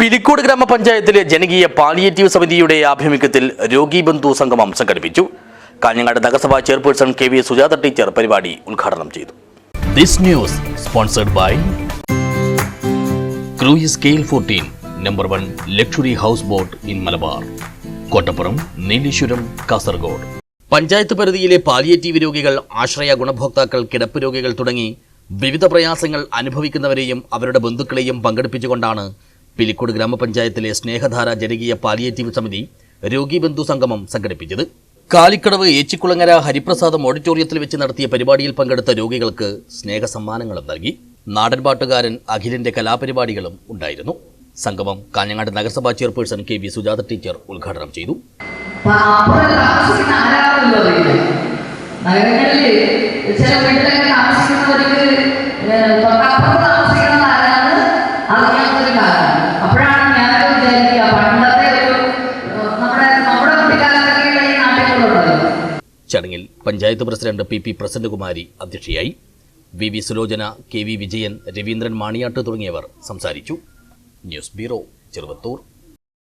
പിലിക്കോട് ഗ്രാമപഞ്ചായത്തിലെ ജനകീയ പാലിയേറ്റീവ് സമിതിയുടെ ആഭിമുഖ്യത്തിൽ രോഗീബന്ധു സംഗമം സംഘടിപ്പിച്ചു. കാഞ്ഞങ്ങാട് നഗരസഭാ chairperson K V Sujatha teacher പരിപാടി ഉദ്ഘാടനം ചെയ്തു. This news sponsored by cruise കെയിൽ fourteen number one luxury house boat in Malabar Kottappuram Nileshwaram Kasaragod. Panchayat പരിധിയിലെ പാലിയേറ്റീവ് രോഗികൾ ആശ്രയ ഗുണഭോക്താക്കൾ കിടപ്പ് രോഗികൾ തുടങ്ങി വിവിധ പ്രയാസങ്ങൾ അനുഭവിക്കുന്നവരെയും അവരുടെ ബന്ധുക്കളെയും പങ്കെടുപ്പിച്ചുകൊണ്ടാണ് പിലിക്കോട് ഗ്രാമപഞ്ചായത്തിലെ സ്നേഹധാര ജനകീയ പാലിയേറ്റീവ് സമിതി രോഗീബന്ധു സംഗമം സംഘടിപ്പിച്ചത്. കാലിക്കടവ് ഏച്ചിക്കുളങ്ങര ഹരിപ്രസാദം ഓഡിറ്റോറിയത്തിൽ വെച്ച് നടത്തിയ പരിപാടിയിൽ പങ്കെടുത്ത രോഗികൾക്ക് സ്നേഹസമ്മാനങ്ങളും നൽകി. നാടൻപാട്ടുകാരൻ അഖിലിന്റെ കലാപരിപാടികളും ഉണ്ടായിരുന്നു. സംഗമം കാഞ്ഞങ്ങാട് നഗരസഭാ chairperson K V Sujatha teacher ഉദ്ഘാടനം ചെയ്തു. നഗരങ്ങളിൽ ചടങ്ങിൽ panchayat president P P Prasannakumari അധ്യക്ഷയായി V V Sulochana K V Vijayan Raveendran Maniyat തുടങ്ങിയവർ സംസാരിച്ചു. News bureau Cheruvathur.